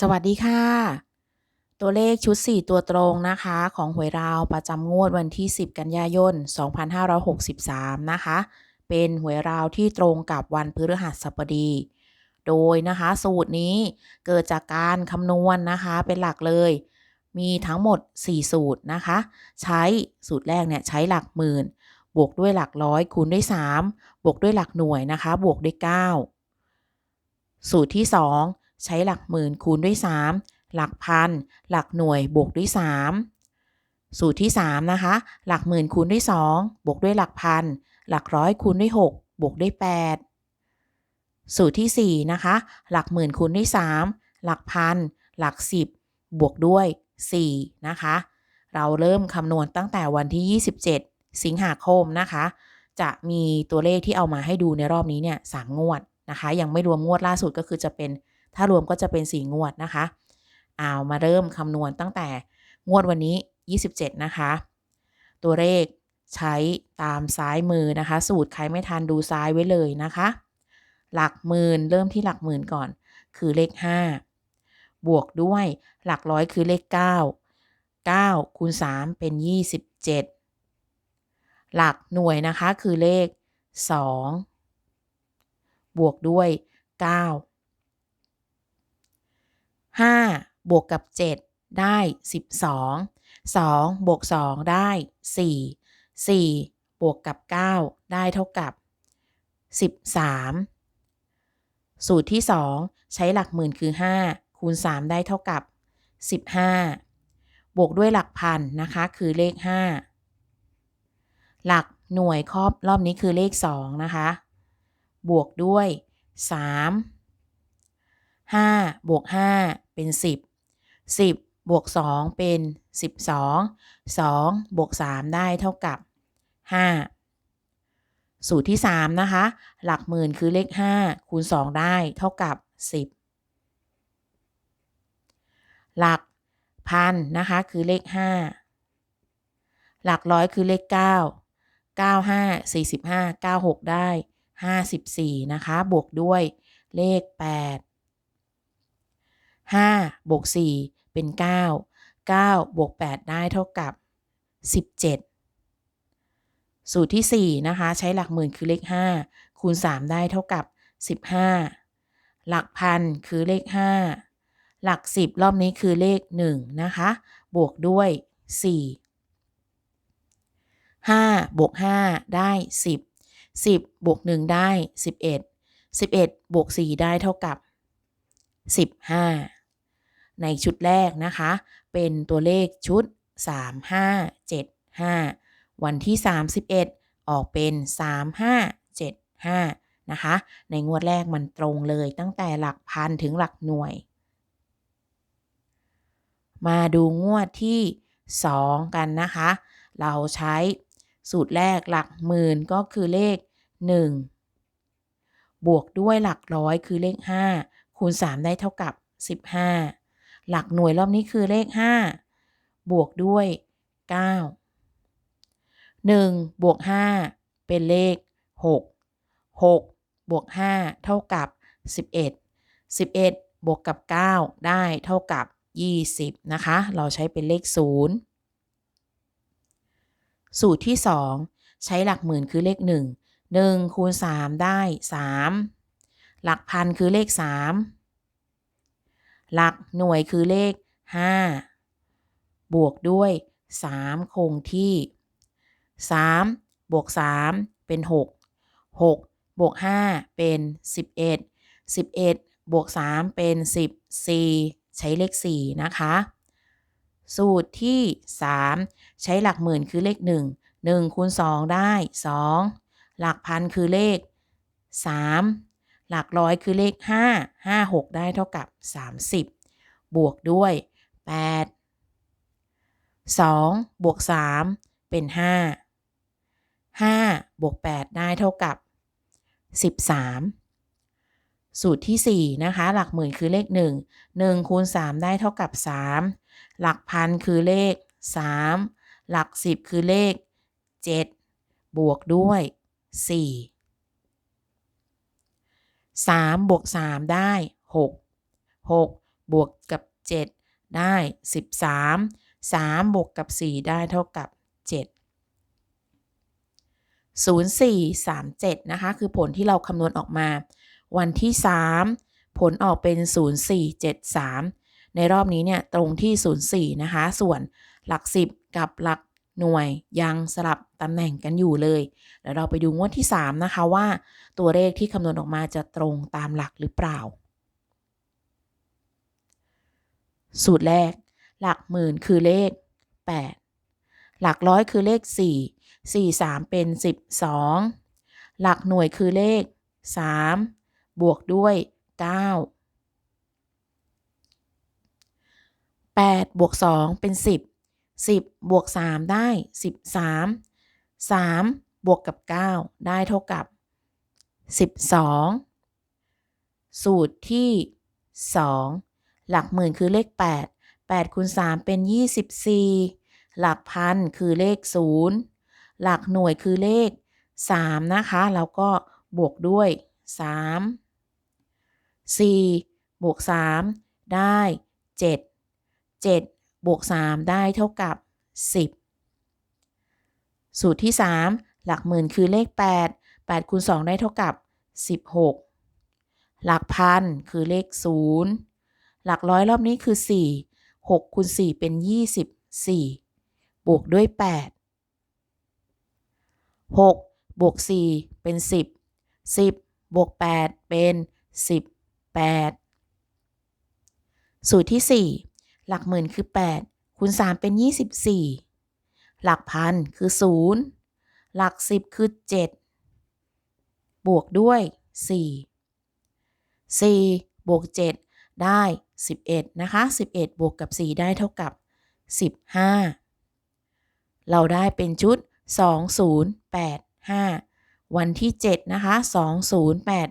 สวัสดีค่ะ ตัวเลขชุด 4 ตัวตรงนะคะ ของหวยราวประจำงวดวันที่ 10 กันยายน 2563 นะคะ เป็นหวยราวที่ตรงกับวันพฤหัสบดี โดยนะคะสูตรนี้เกิดจากการคำนวณนนะคะเป็นหลักเลย มีทั้งหมด 4 สูตรนะคะ ใช้สูตรแรกเนี่ยใช้หลักหมื่น บวกด้วยหลักร้อยคูณด้วย 3 บวกด้วยหลักหน่วยนะคะ บวกด้วย 9 สูตรที่ 2 ใช้หลักหมื่นคูณด้วย 3 หลักพัน หลักหน่วยบวกด้วย 3 สูตรที่ 3 นะคะ หลักหมื่นคูณด้วย 2 บวกด้วยหลักพัน หลักร้อยคูณด้วย 6 บวกด้วย 8 สูตรที่ 4 นะคะ หลักหมื่นคูณด้วย 3 หลักพัน หลัก 10 บวกด้วย 4 นะคะ เราเริ่มคำนวณตั้งแต่วันที่ 27 สิงหาคมนะคะ จะมีตัวเลขที่เอามาให้ดูในรอบนี้เนี่ยสามงวดนะคะ ยังไม่รวมงวดล่าสุดก็คือจะเป็น ถ้ารวมก็จะเป็น 4 งวดนะคะเอามาเริ่มคำนวณตั้งแต่งวดวันนี้ 27 นะคะ ตัวเลขใช้ตามซ้ายมือนะคะ สูตรใครไม่ทันดูซ้ายไว้เลยนะคะ หลักหมื่นเริ่มที่หลักหมื่นก่อน คือเลข 5 บวกด้วยหลักร้อยคือเลข 9 9คูณ3เป็น 27 หลักหน่วยนะคะคือเลข 2 บวกด้วย 9 5 บวกกับ 7 ได้ 12 2 บวก 2 ได้ 4 4 บวกกับ 9 ได้เท่ากับ 13 สูตรที่ 2 ใช้หลักหมื่นคือ 5 คูณ 3 ได้เท่ากับ 15 บวกด้วยหลักพันนะคะ คือเลข 5 หลักหน่วยครอบรอบนี้คือเลข 2 นะคะ บวกด้วย 3 5 บวก 5 เป็น 10 10บวก2เป็น 12 2บวก3ได้เท่ากับ 5 สูตรที่ 3 นะคะ หลักหมื่นคือเลข 5 คูณ 2 ได้เท่ากับ 10 หลักพันนะคะคือเลข 5 หลักร้อยคือเลข 9 9 5 45 96 ได้ 54 นะคะ บวกด้วยเลข 8 5บวก4เป็น 9 9บวก8ได้เท่ากับ 17 สูตรที่ 4 นะคะ ใช้หลักหมื่นคือเลข 5 คูณ 3 ได้เท่ากับ 15 หลักพันคือเลข 5 หลัก 10 รอบนี้คือเลข 1 นะคะ บวกด้วย 4 5บวก5ได้ 10 10บวก1ได้ 11 11บวก4ได้เท่ากับ 15 ในชุดแรกนะคะ เป็นตัวเลขชุด 3575 วันที่ 31 ออกเป็น 3575 นะคะ ในงวดแรกมันตรงเลยตั้งแต่หลักพันถึงหลักหน่วย มาดูงวดที่ 2 กันนะคะ เราใช้สูตรแรกหลักหมื่นก็คือเลข 1 บวกด้วยหลักร้อยคือเลข 5 คูณ 3 ได้เท่ากับ 15 หลักหน่วยรอบนี้คือเลข 5 บวกด้วย 9 1 บวก 5 เป็นเลข 6 6 บวก 5 เท่ากับ 11 11 บวกกับ 9 ได้เท่ากับ 20 นะคะ เราใช้เป็นเลข 0 สูตรที่ 2 ใช้หลักหมื่นคือเลข 1 1คูณ3ได้ 3 หลักพันคือเลข 3 หลักหน่วยคือเลข 5 บวกด้วย 3 คงที่ 3 บวก 3 เป็น 6 6 บวก 5 เป็น 11 11 บวก 3 เป็น 14 ใช้เลข 4 นะคะ สูตรที่ 3 ใช้หลักหมื่นคือเลข 1 1คูณ2ได้ 2 หลักพันคือเลข 3 หลักร้อยคือเลข 5 5 6 ได้เท่ากับ 30 บวกด้วย 8 2 บวก 3 เป็น 5 5 บวก 8 ได้เท่ากับ 13 สูตรที่ 4 นะคะ หลักหมื่นคือเลข 1 1คูณ3ได้เท่ากับ 3 หลักพันคือเลข 3 หลัก 10 คือเลข 7 บวกด้วย 4 3 บวก 3 ได้ 6 6 บวกกับ 7 ได้ 13 3 บวกกับ 4 ได้เท่ากับ 7 0437 นะคะ คือผลที่เราคำนวณออกมา วันที่ 3 ผลออกเป็น 0473 ในรอบนี้เนี่ยตรงที่ 04 นะคะ ส่วนหลัก 10 กับหลัก หน่วยยังสลับตำแหน่งกันอยู่เลยเดี๋ยวเราไปดูงวดที่ 3 นะคะว่า ตัวเลขที่คำนวณออกมาจะตรงตามหลักหรือเปล่า สูตรแรก หลักหมื่นคือเลข 8 หลักร้อยคือเลข 4 4 3 เป็น 12 หลักหน่วยคือเลข 3 บวกด้วย 9 8 บวก 2 เป็น 10 10 บวก 3 ได้ 13 3 บวกกับ 9 ได้เท่ากับ 12 สูตรที่ 2 หลักหมื่นคือเลข 8 8คูณ3เป็น 24 หลักพันคือเลข 0 หลักหน่วยคือเลข 3 นะคะ แล้วก็บวกด้วย 3 4 บวก 3 ได้ 7 7 บวก 3 ได้เท่ากับ 10 สูตรที่ 3 หลักหมื่นคือเลข 8 8คูณ2ได้เท่ากับ 16 หลักพันคือเลข 0 หลักร้อยรอบนี้คือ 4 6คูณ4เป็น 24 บวกด้วย 8 6 บวก 4 เป็น 10 10 บวก 8 เป็น 18 สูตรที่ 4 หลักหมื่นคือ 8 คูณ 3 เป็น 24 หลักพันคือ 0 หลัก 10 คือ 7 บวกด้วย 4 4 บวก 7 ได้ 11 นะคะ 11 บวกกับ 4 ได้เท่ากับ 15 เราได้เป็นชุด 2085 วันที่ 7 นะคะ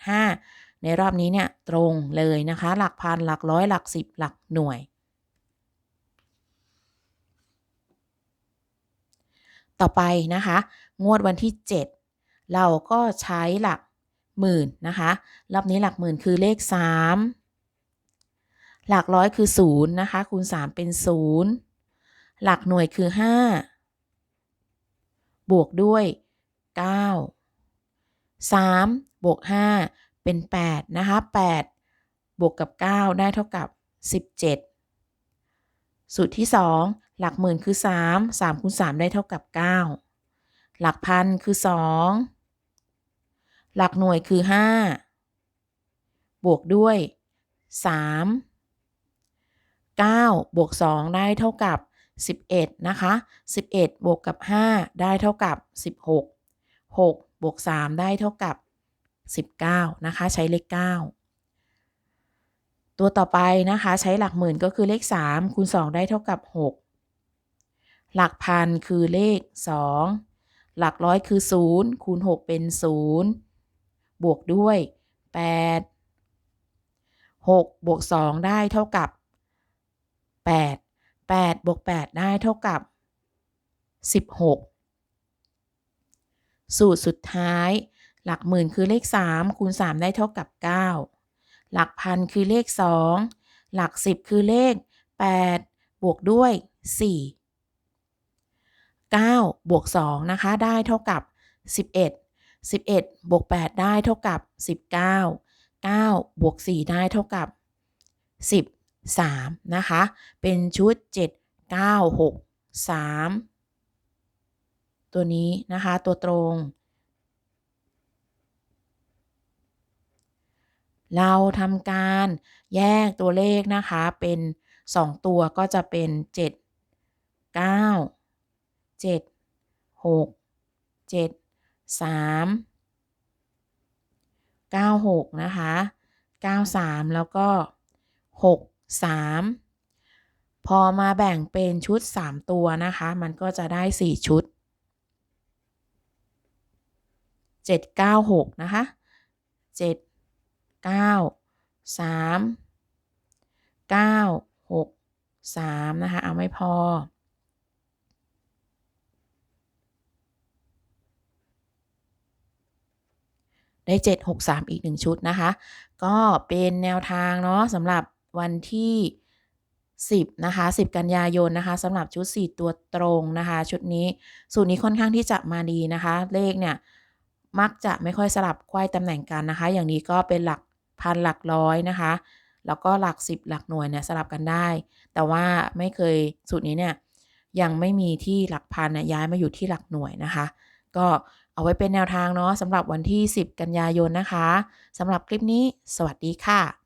2085ในรอบนี้เนี่ยตรงเลยนะคะ หลักพันหลักร้อยหลักสิบหลักหน่วย ต่อไปนะคะ งวดวันที่ 7 เราก็ใช้หลักหมื่นนะคะ รอบนี้หลักหมื่นคือเลข 3 หลักร้อยคือ0นะคะคูณ 3 เป็น 0 หลักหน่วยคือ 5 บวกด้วย 9 3 บวก 5 เป็น 8 นะคะ 8 บวกกับ 9 ได้เท่ากับ 17 สูตรที่ 2 หลักหมื่นคือ 3 3คูณ3ได้เท่ากับ 9 หลักพันคือ 2 หลักหน่วยคือ 5 บวกด้วย 3 9 บวก 2 ได้เท่ากับ 11 นะคะ 11 บวกกับ 5 ได้เท่ากับ 16 6 บวก 3 ได้เท่ากับ 19 นะคะ ใช้เลข 9 ตัวต่อไปนะคะ ใช้หลักหมื่นก็คือเลข 3 คูณ 2 ได้เท่ากับ 6 หลักพันคือเลข 2 หลักร้อยคือ 0 คูณ 6 เป็น 0 บวกด้วย 8 6 บวก 2 ได้เท่ากับ 8 8 บวก 8 ได้เท่ากับ 16 สูตรสุดท้าย หลักหมื่นคือเลข 3 คูณ 3 ได้เท่ากับ 9 หลักพันคือเลข 2 หลัก 10 คือเลข 8 บวกด้วย 4 9 บวก 2 นะคะ ได้เท่ากับ 11 11 บวก 8 ได้เท่ากับ 19 9 บวก 4 ได้เท่ากับ 13 นะคะ เป็นชุด 7 9 6 3 ตัวนี้นะคะ ตัวตรง เราทำการแยกตัวเลขนะคะ เป็น 2 ตัวก็จะเป็น 7 9 7 6 7 3 96นะคะ93แล้วก็63พอมาแบ่งเป็นชุด3ตัวนะคะ มันก็จะได้4ชุด796นะคะ7 9 3 9 6 3นะคะ เอาไม่พอ ได้ 7 6 3 อีก 1 ชุดนะคะ ก็เป็นแนวทางเนาะสำหรับวันที่ 10 นะคะ 10 กันยายนนะคะสำหรับชุด 4 ตัวตรงนะคะ ชุดนี้สูตรนี้ค่อนข้างที่จะมาดีนะคะ เลขเนี่ย มักจะไม่ค่อยสลับควายตำแหน่งกันนะคะ อย่างนี้ก็เป็นหลักพันหลักร้อยนะคะ แล้วก็หลัก 10 หลักหน่วยเนี่ยสลับกันได้ แต่ว่าไม่เคยสูตรนี้เนี่ยยังไม่มีที่หลักพันนี่ยย้ายมาอยู่ที่หลักหน่วยนะคะ ก็ เอาไว้เป็นแนวทางเนาะสำหรับวันที่ 10 กันยายนนะคะสำหรับคลิปนี้ สวัสดีค่ะ